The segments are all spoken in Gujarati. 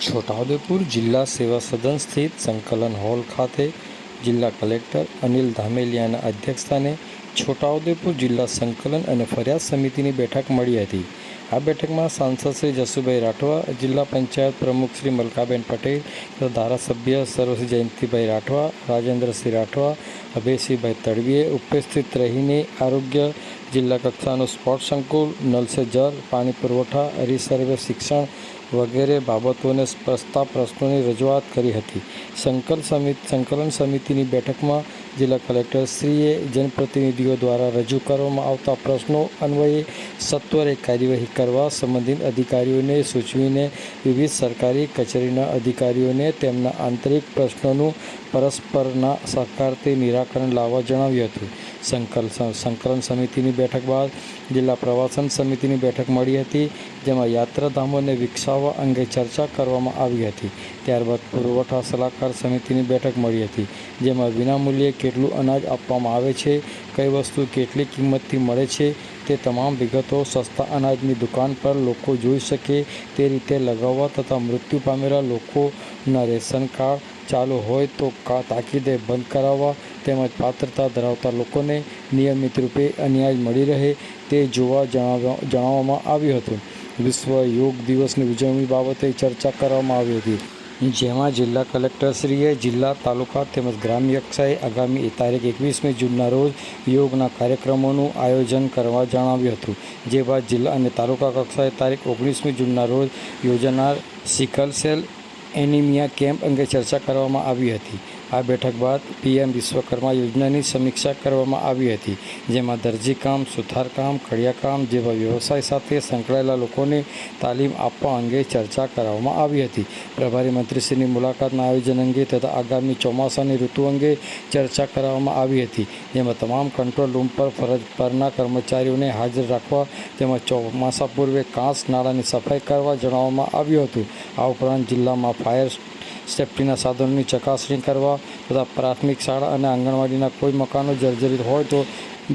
છોટાઉદેપુર જિલ્લા સેવા સદન સ્થિત સંકલન હોલ ખાતે જિલ્લા કલેક્ટર અનિલ ધામેલિયાના અધ્યક્ષસ્થાને છોટાઉદેપુર જિલ્લા સંકલન અને ફરિયાદ સમિતિની બેઠક મળી હતી. આ બેઠકમાં સાંસદ શ્રી જસુભાઈ રાઠવા, જિલ્લા પંચાયત પ્રમુખ શ્રી મલકાબેન પટેલ તથા ધારાસભ્ય સર્વશ્રી જયંતિભાઈ રાઠવા, રાજેન્દ્રસિંહ રાઠવા, અભયસિંહભાઈ તડવીએ ઉપસ્થિત રહીને આરોગ્ય જિલ્લા કક્ષાનું સ્પોર્ટ સંકુલ નલ સે જલ પાણી પુરવઠા રિસર્વે શિક્ષણ વગેરે બાબતોને સ્પર્શતા પ્રશ્નોની રજૂઆત કરી હતી. સંકલ સમિતિ, સંકલન સમિતિની બેઠકમાં જિલ્લા કલેક્ટરશ્રીએ જનપ્રતિનિધિઓ દ્વારા રજૂ કરવામાં આવતા પ્રશ્નો અન્વયે સત્વરે કાર્યવાહી કરવા સંબંધિત અધિકારીઓને સૂચવીને વિવિધ સરકારી કચેરીના અધિકારીઓને તેમના આંતરિક પ્રશ્નોનું પરસ્પરના સહકારથી નિરાકરણ લાવવા જણાવ્યું હતું. સંકલ સંકલન સમિતિની બેઠક બાદ જિલ્લા પ્રવાસન સમિતિની બેઠક મળી હતી, જેમાં યાત્રાધામોને વિકસાવવા અંગે ચર્ચા કરવામાં આવી હતી. ત્યારબાદ પુરવઠા સલાહકાર સમિતિની બેઠક મળી હતી, જેમાં વિનામૂલ્યે કેટલું અનાજ આપવામાં આવે છે, કઈ વસ્તુ કેટલી કિંમતથી મળે છે, તે તમામ વિગતો સસ્તા અનાજની દુકાન પર લોકો જોઈ શકે, તે રીતે લગાવવા તથા મૃત્યુ પામેલા લોકોના રેશન કાર્ડ ચાલુ હોય તો તાકીદે બંધ કરાવવા તેમજ પાત્રતા ધરાવતા લોકોને નિયમિત રૂપે અન્યાય મળી રહે તે જોવા જણાવવા જણાવવામાં આવ્યું હતું. વિશ્વ યોગ દિવસની ઉજવણી બાબતે ચર્ચા કરવામાં આવી હતી. જેમાં જિલ્લા કલેક્ટરશ્રીએ જિલ્લા, તાલુકા તેમજ ગ્રામ્ય કક્ષાએ આગામી તારીખ એકવીસમી જૂનના રોજ યોગના કાર્યક્રમોનું આયોજન કરવા જણાવ્યું હતું. જે બાદ જિલ્લા અને તાલુકા કક્ષાએ તારીખ ઓગણીસમી જૂનના રોજ યોજાનાર સિકલ સેલ એનિમિયા કેમ્પ અંગે ચર્ચા કરવામાં આવી હતી. આ બેઠક બાદ પીએમ વિશ્વકર્મા યોજનાની સમીક્ષા કરવામાં આવી હતી, જેમાં દરજીકામ સુથારકામ કડિયાકામ જેવા વ્યવસાય સાથે સંકળાયેલા લોકોને તાલીમ આપવા અંગે ચર્ચા કરવામાં આવી હતી. પ્રભારી મંત્રીશ્રીની મુલાકાતના આયોજન અંગે તથા આગામી ચોમાસાની ઋતુ અંગે ચર્ચા કરવામાં આવી હતી, જેમાં તમામ કંટ્રોલ રૂમ પર ફરજ પરના કર્મચારીઓને હાજર રાખવા તેમજ ચોમાસા પૂર્વે કાંસ નાળાની સફાઈ કરવા જણાવવામાં આવ્યું હતું. આ ઉપરાંત જિલ્લામાં ફાયર સેફટીના સાધનોની ચકાસણી કરવા તથા પ્રાથમિક શાળા અને આંગણવાડીના કોઈ મકાનો જર્જરિત હોય તો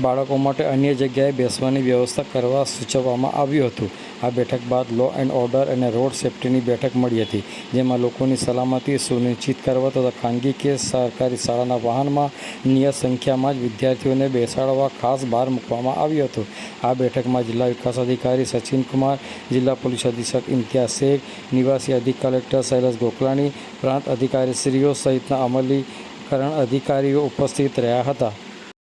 બાળકો માટે અન્ય જગ્યાએ બેસવાની વ્યવસ્થા કરવા સૂચવવામાં આવ્યું હતું. આ બેઠક બાદ લો એન્ડ ઓર્ડર અને રોડ સેફ્ટીની બેઠક મળી હતી, જેમાં લોકોની સલામતી સુનિશ્ચિત કરવા તથા ખાનગી કે સરકારી શાળાના વાહનમાં નિયત સંખ્યામાં જ વિદ્યાર્થીઓને બેસાડવા ખાસ ભાર મૂકવામાં આવ્યો હતો. આ બેઠકમાં જિલ્લા વિકાસ અધિકારી સચિનકુમાર જિલ્લા પોલીસ અધિક્ષક ઇમ્તિયાઝ શેખ, નિવાસી અધિક કલેક્ટર શૈલેષ ગોકલાણી પ્રાંત અધિકારીશ્રીઓ સહિતના અમલીકરણ અધિકારીઓ ઉપસ્થિત રહ્યા હતા.